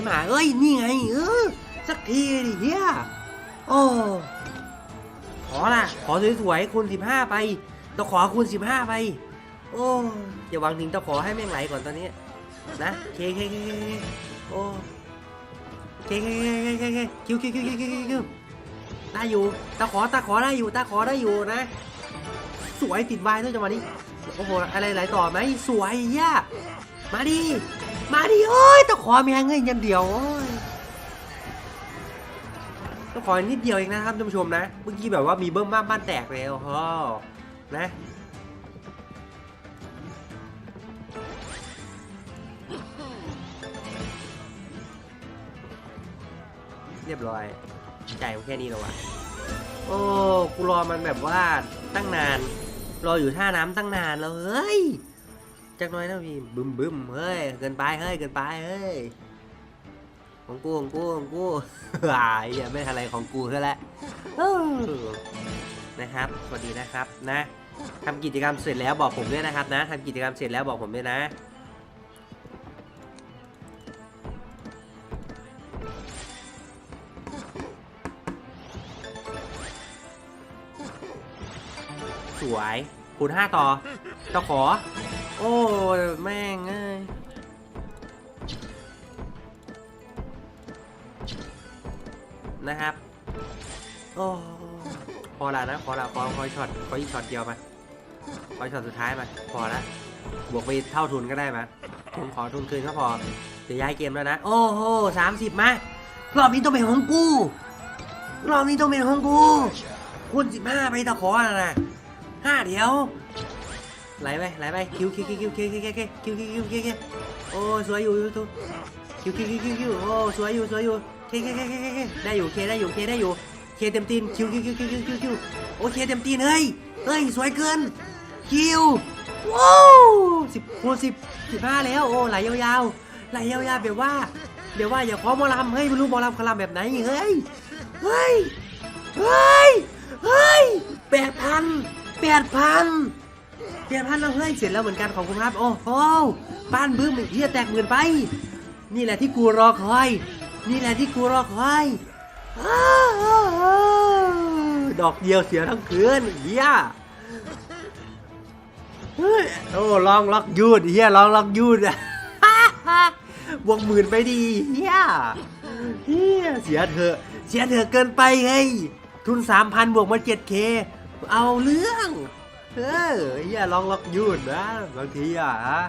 ไม่มา เอ้ย นี่ไง เออ สักทีดิเฮียโอ้ขอละขอสวยๆคูณสิบห้าไปตะขอคูณสิบห้าไป โอ้อย่าวังถึงตะขอให้แม่งไหลก่อนตอนนี้ นะเคเคเคเคโอ้เคเคเคเคเคคิวคิวคิวคิวคิวคิวคิวได้อยู่ตะขอตะขอได้อยู่ตะขอได้อยู่นะ สวยติดไว้ด้วยจังหวะนี้โอ้โหอะไรไหลต่อไหมสวยย่ามาดิ มาดิโอ้ยตะขอมีเงินยันเดียวโอ้ยตะขอนิดเดียวเองนะครับท่านผู้ชมนะ เมื่อกี้แบบว่ามีเบิ้มบ้านบ้านแตกเลยโอ้โหนะเรียบร้อยใจกูแค่นี้แล้ววะโอ้ กูรอมันแบบว่าตั้งนาน รออยู่ท่าน้ำตั้งนานแล้วเฮ้ย จักหน้อยนะพี่บึมบึมเฮ้ยเกินไปเฮ้ยเกินไปเฮ้ยของกูของกูของกูอ่ายอย่าไม่อะไรของกูซะแล้วนะครับสวัสดีนะครับนะทำกิจกรรมเสร็จแล้วบอกผมด้วยนะครับนะทำกิจกรรมเสร็จแล้วบอกผมด้วยนะสวยคูณห้าต่อตะขอ โอ้แม่งเอ้ยนะครับ โอ้พอละนะพอละพอคอยช็อตคอยอีกช็อตเดียวไปคอยช็อตสุดท้ายไปพอละบวกไปเท่าทุนก็ได้ไหมทุนขอทุนคืนก็พอจะย้ายเกมแล้วนะ โอ้โหสามสิบมารอบนี้ต้องเป็นของกูรอบนี้ต้องเป็นของกูคูณสิบห้าไปตะขอนะนะห้าเดียว ไหลไปไหลไปคิวคิวคิวคิวคิวคิวคิวคิวคิวคิวคิวคิวโอ้สวยอยู่ยูทูคิวคิวคิวคิวคิวโอ้สวยอยู่สวยอยู่เคเคเคเคเคได้อยู่เคได้อยู่เคได้อยู่เคเต็มตีนคิวคิวคิวคิวคิวคิวคิวโอเคเต็มตีนเฮ้ยเฮ้ยสวยเกินคิวว้าวสิบคูณสิบสิบห้าแล้วโอ้ไหลยาวๆไหลยาวๆแบบว่าแบบว่าอย่าขอมอลำเฮ้ยไม่รู้มอลำคลำแบบไหนเฮ้ยเฮ้ยเฮ้ยเฮ้ยแปดพันแปดพัน แปดพันแล้วเฮ้ยเสร็จแล้วเหมือนกันขอบคุณครับ โอ้โหบ้านบึ้มเฮียแตกเหมื่นไป นี่แหละที่กูรอคอย นี่แหละที่กูรอคอยอ้าวดอกเดียวเสียทั้งคืนเฮียเฮ้ยโอ้ลองล็อกยูดเฮียลองล็อกยูดอะบวกหมื่นไปดีเฮียเฮียเสียเถอะเสียเถอะเกินไปไงทุนสามพันบวกมาเจ็ดเคเอาเรื่อง เอออย่าลองล็อกยูดนะบางทีอะฮะ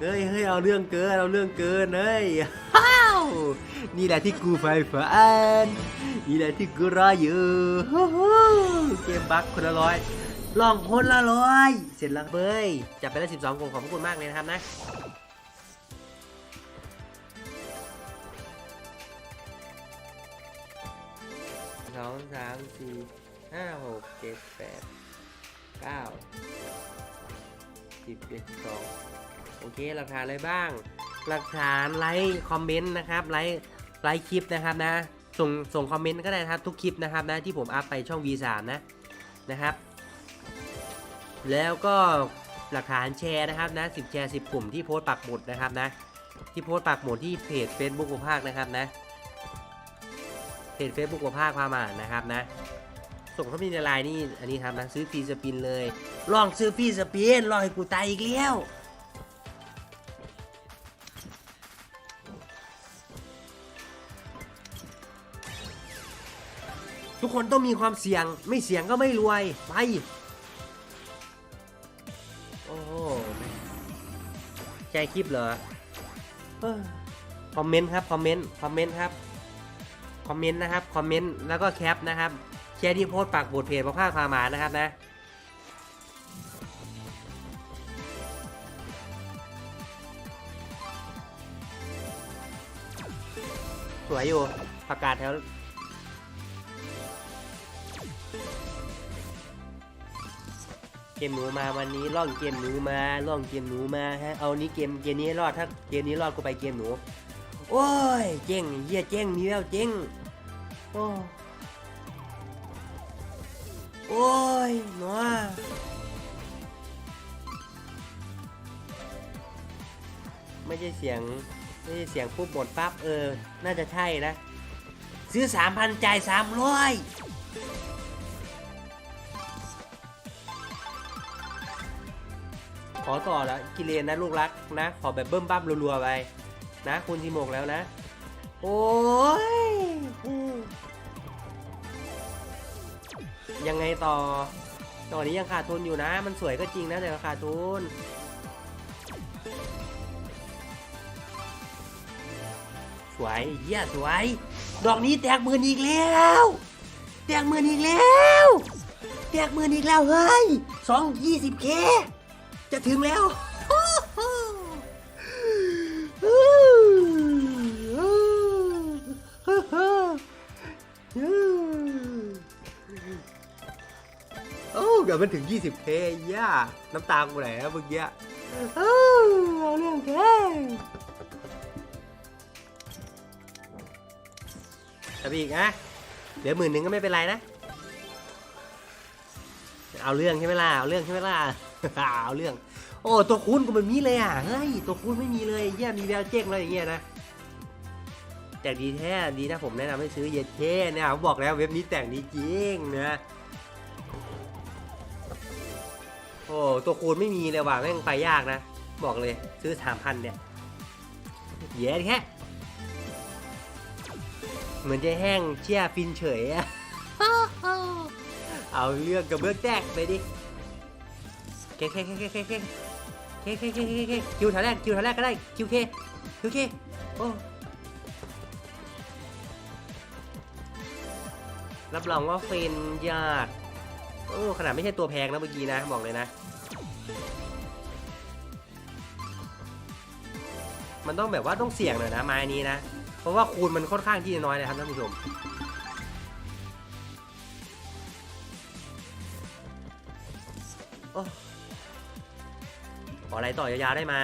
เฮ้ยเฮ้ยเอาเรื่องเกินเอาเรื่องเกินเฮ้ยฮ้าวนี่แหละที่กูไฟฝันนี่แหละที่กูรออยู่เกมบัคคนละร้อยลองคนละร้อยเสร็จแล้วเบ้ยจับไปได้สิบสองผมขอบคุณมากเลยนะครับนะสองสามสี่ห้าหกเจ็ดแปด เก้าสิบเอ็ดสองโอเคหลักฐานอะไรบ้าง หลักฐานไลค์คอมเมนต์นะครับไลค์ไลค์คลิปนะครับนะส่งส่งคอมเมนต์ก็ได้ครับทุกคลิปนะครับนะที่ผมอัพไปช่อง V3 นะนะครับ แล้วก็หลักฐานแชร์นะครับนะ10แชร์10กลุ่มที่โพสต์ปักหมุดนะครับนะที่โพสต์ปักหมุดที่เพจ Facebook ของภาคนะครับนะเพจเฟซบุ๊กว่าภาคพามานะครับนะ ส่งเข้ามาในไลน์นี่อันนี้ครับนะซื้อฟรีสปินเลยลองซื้อฟรีสปินลองให้กูตายอีกแล้วทุกคนต้องมีความเสี่ยงไม่เสี่ยงก็ไม่รวย ไป โอ้ใจคลิปเหรอคอมเมนต์ครับ คอมเมนต์ คอมเมนต์ครับ คอมเมนต์นะครับ คอมเมนต์ แล้วก็แคปนะครับ แชร์ที่โพสต์ปากบทเพจพระภาคพาหมานะครับนะสวยอยู่ประกาศแถวเกมหนูมาวันนี้ล่องเกมหนูมาล่องเกมหนูมาฮะเอานี้เกมเกมนี้ให้รอดถ้าเกมนี้รอดกูไปเกมหนู โอ้ยเจ๊งเฮียเจ๊งมีแล้วเจ๊งโอ้ โอ้ยหนัวไม่ใช่เสียง ไม่ใช่เสียงปุ๊บหมดปั๊บเออ น่าจะใช่นะ ซื้อสามพันจ่ายสามร้อยขอต่อแล้วกิเลนนะลูกรักนะ ขอแบบเบิ้มบั้มรัวๆไปนะ คุณทีโมกแล้วนะ โอ้ย ยังไงต่อตอนนี้ยังขาดทุนอยู่นะ มันสวยก็จริงนะแต่ขาดทุนสวยเยี่ยสวย ดอกนี้แตกหมื่นอีกแล้ว แตกหมื่นอีกแล้ว แตกหมื่นอีกแล้วเฮ้ยสองยี่สิบเคจะถึงแล้ว เกือบมันถึง 20k ย่าน้ำตากูไหลแล้วเมื่อกี้เอ้าเอาเรื่องแค่จะอีกนะเหลือหมื่นหนึ่งก็ไม่เป็นไรนะ เอาเรื่องใช่ไหมล่ะ เอาเรื่องใช่ไหมล่ะ เอาเรื่อง โอ้ ตัวคูณกูมันมีเลยอะ เฮ้ย ตัวคูณไม่มีเลยเยี่ยมีแววเจ๊งเลยอย่างเงี้ยนะแต่ดีแท้ ดีนะผมแนะนำให้ซื้อเย็ดเท่เนี่ยผมบอกแล้วเว็บนี้แต่งดีจริงนะ อ้ตัวคูณไม่มีเลยว่ะแม่งไปยากนะ บอกเลยซื้อสามพันเนี่ยเย้แค่เหมือนจะแห้งเชี่ยฟินเฉยอะเอาเรื่องกับเบื้องแจกไปดิเคเคเคเคเคเคเคเคเคเคเคคิวแถวแรกคิวแถวแรกก็ได้คิวเคคิวเคโอ้รับรองว่าฟินยอด โอ้ขนาดไม่ใช่ตัวแพงนะเมื่อกี้นะบอกเลยนะ มันต้องแบบว่าต้องเสี่ยงหน่อยนะไม้นี้นะ เพราะว่าคูณมันค่อนข้างที่จะน้อยนะครับท่านผู้ชมโอ้ขออะไรต่อยาวๆได้ไหม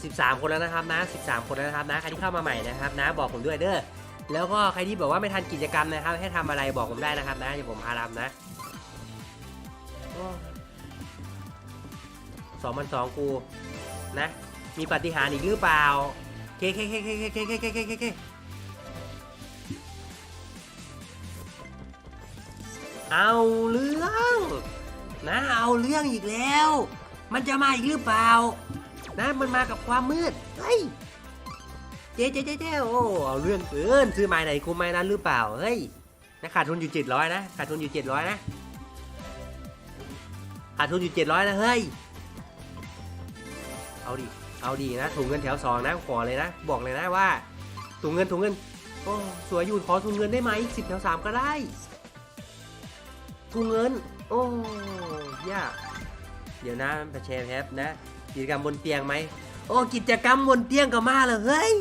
13 คนแล้วนะครับนะ 13 คนแล้วนะครับนะ ใครที่เข้ามาใหม่นะครับนะ บอกผมด้วยเด้อ แล้วก็ใครที่บอกว่าไม่ทันกิจกรรมนะครับ ให้ทำอะไรบอกผมได้นะครับนะเดี๋ยวผมพาทำนะสองพันสองกูนะ มีปฏิหารอีกหรือเปล่า เคเคเคเคเคเคเคเคเคเคเคเอาเรื่องนะเอาเรื่องอีกแล้ว มันจะมาอีกหรือเปล่า นะมันมากับความมืด เฮ้ย เจ๊เจ๊เจ๊เจ๊โอ้เอาเรื่องเกินซื้อไม้ไหนคุ้มไม้นั้นหรือเปล่าเฮ้ยนะขาดทุนอยู่เจ็ดร้อยนะขาดทุนอยู่เจ็ดร้อยนะขาดทุนอยู่เจ็ดร้อยนะเฮ้ยเอาดิเอาดีนะถุงเงินแถวสองนะขอเลยนะ บอกเลยนะว่าถุงเงินถุงเงินโอ้สวยอยู่ขอถุงเงินได้ไหมสิบแถวสามก็ได้ถุงเงิน โอ้ยากเดี๋ยวนะไปแชร์แพ็บนะกิจกรรมบนเตียงไหม โอ้กิจกรรมบนเตียงก็มาเลยเฮ้ย